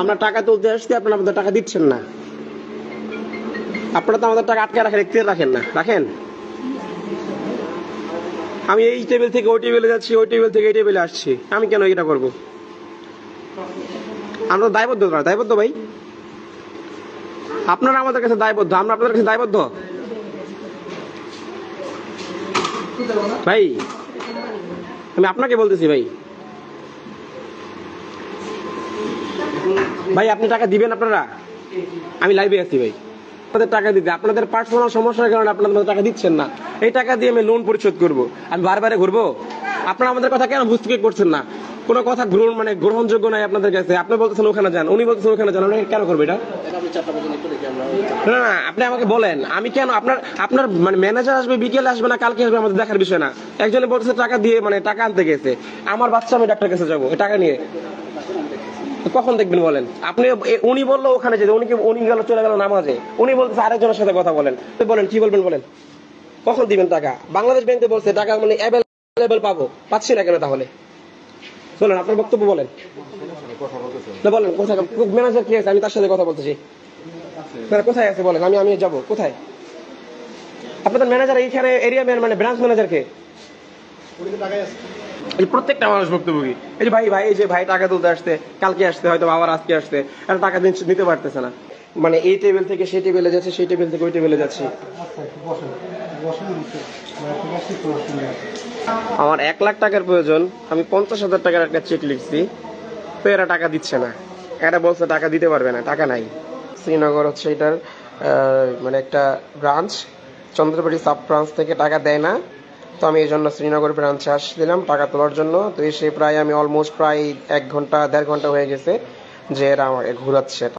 আমরা টাকা তুলতে আসছি, আপনারা আমাদের টাকা দিচ্ছেন না। আপনারা তো আমাদের টাকা আটকে রাখেন একটু রাখেন না। রাখেন? আমি এই টেবিল থেকে ওই টেবিলে যাচ্ছি, ওই টেবিল থেকে এই টেবিলে আসছি। আমি কেন এটা করব? আমরা দায়বদ্ধ না, দায়বদ্ধ ভাই? আপনারা আমাদের কাছে দায়বদ্ধ, আমরা আপনাদের কাছে দায়বদ্ধ? ভাই, আমি আপনাকে বলতেছি ভাই ভাই, আপনি টাকা দিবেন আপনারা? আমি লাইভে আছি ভাই। আপনাদের টাকা দিতে, আপনাদের পার্সোনাল সমস্যার কারণে আপনাদের টাকা দিচ্ছেন না। এই টাকা দিয়ে আমি লোন পরিশোধ করব। আমি বারবারে ঘুরবো? আপনারা আমাদের কথা কেন বুঝতে করছেন না? কোনো কথা গ্রহণ মানে গ্রহণযোগ্য নাই আপনাদের কাছে। আপনি বলতেছেন ওখানে যান, উনি বলতেছেন ওখানে যান। আমরা কেন করব এটা? না না, আপনি আমাকে বলেন। আমি কেন, আপনার আপনার মানে ম্যানেজার আসবে, বিকেলে আসবে না, কালকে আসবে আমাদের দেখার বিষয় না। একজনে বলতেছে টাকা দিয়ে মানে টাকা আনতে গেছে। আমার বাচ্চা, আমি ডাক্তার কাছে যাব টাকা নিয়ে। কখন দেখবেন বলেন? আপনি উনি বলল ওখানে যেতে, উনি উনি গেল, চলে গেল নামাজে? উনি বলতেছে আরেকজনের সাথে কথা বলেন। বলেন, কি বলবেন বলেন? কখন দিবেন টাকা? বাংলাদেশ ব্যাংকে বলছে টাকা মানে অ্যাভেলেবেল পাবো। পাচ্ছি না কেন তাহলে? চলেন আপনার বক্তব্য বলেন। বলেন, কোথায়? ম্যানেজার কি আছে? আমি তার সাথে কথা বলতেছি। কোথায় আছে বলেন? আমি আমি যাব। কোথায়? আপনাদের ম্যানেজার এইখানে এরিয়া মানে ব্রাঞ্চ ম্যানেজার কে? এই প্রত্যেকটা মানুষ ভুক্তভোগী। এই যে ভাই ভাই, এই যে ভাই টাকা তুলতে আসতে কালকে আসতে হয়তো আবার আজকে আসতে আর টাকা দিতে পারতেছে না। মানে এই টেবিল থেকে সেই টেবিলে যাচ্ছে, সেই টেবিল থেকে ওই টেবিলে যাচ্ছে। আমার এক লাখ টাকার প্রয়োজন, আমি পঞ্চাশ হাজার টাকার একটা চেক লিখছি, তো এরা টাকা দিচ্ছে না। এরা বলছে টাকা দিতে পারবে না, টাকা নাই। শ্রীনগর হচ্ছে এটার মানে একটা ব্রাঞ্চ চন্দ্রবাড়ি সাব ব্রাঞ্চ থেকে টাকা দেয় না। তো আমি এই জন্য শ্রীনগর ব্রাঞ্চে আসছিলাম টাকা তোলার জন্য। তো এসে প্রায় আমি অলমোস্ট প্রায় এক ঘণ্টা, দেড় ঘণ্টা হয়ে গেছে যে এরা আমাকে ঘুরাচ্ছে।